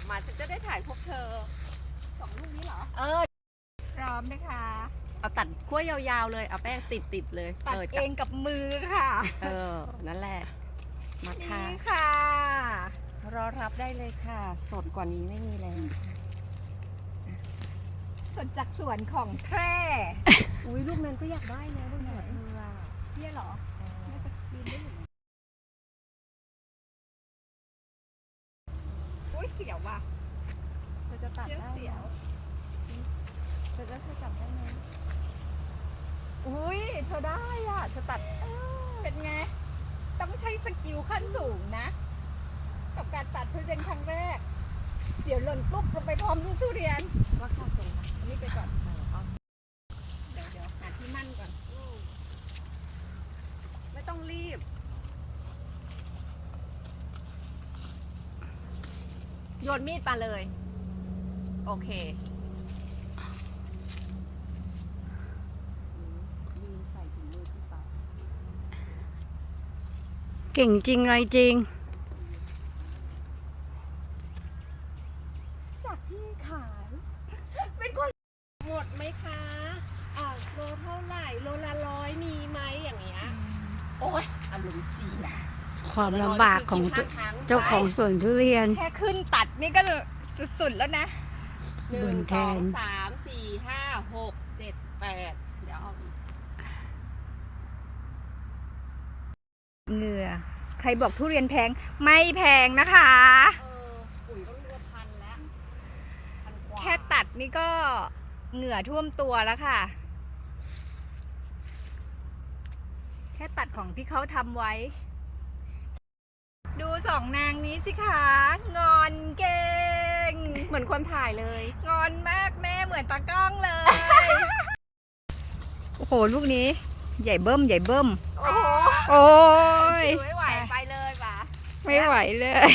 กลับมาฉันจะได้ถ่ายพวกเธอสองลูกนี้เหรอ เออ พร้อมนะคะ เอาตัดขั้วยาวๆเลย เอาแป้งติดติดๆเลยตัดเออเองกับมือค่ะ เออ นั่นแหละ มาค่ะนี่ค่ะ รอรับได้เลยค่ะ สดกว่านี้ไม่มีแล้วสดจากสวนของแพร่อุ้ยลูกนั้นก็อยากได้นะลูกหนวดเธออะเนี่ยเหรอน่าจะบินได้อยู่นะ สียวว่ะเธอจะตัดเสียวได้เสียวเธอจะเธอจับได้ไหมอุ้ยเธอได้อะเธอตัดเออเป็นไง ต้องใช้สกิลขั้นสูงนะ กับการตัดทุเรียนครั้งแรก เดี๋ยวหล่นปุ๊บลงไปพร้อมลูกทุเรียนว่าค่าส่งค่ะอันนี้ไปก่อนเออเอาเดี๋ยวเดี๋ยวหาที่มั่นก่อน ไม่ต้องรีบ โยนมีดมาเลย โอเคลืมใส่ถุงมือที่ปากเก่งจริงไรจริง จากที่ขาย เป็นคนหมดไหมคะอ่าโลเท่าไหร่ โลละร้อยมีไหมอย่างเงี้ย โอ้ยอารมณ์เสีย ความลำบากของเจ้าเจ้าของสวนทุเรียน แค่ขึ้นตัดนี่ก็สุดๆแล้วนะหนึ่บุงญแทสองนสามสี่ห้าหกเจ็ดแปดเดี๋ยวเอาอีกเหงื่อ ใครบอกทุเรียนแพงไม่แพงนะคะเออปุ๋ยก็รัวพันแล้วพันกว่าแค่ตัดนี่ก็เหงื่อท่วมตัวแล้วค่ะ แค่ตัดของที่เขาทำไว้ดู สองนางนี้สิคะงอนเก่ง เหมือนคนถ่ายเลย งอนมากแม่เหมือนตากล้องเลย โอ้โหลูกนี้ ใหญ่เบิ้มใหญ่เบิ้ม โอ้โหโอ้ยไม่ไหวไปเลยป่ะไม่ไหวเลย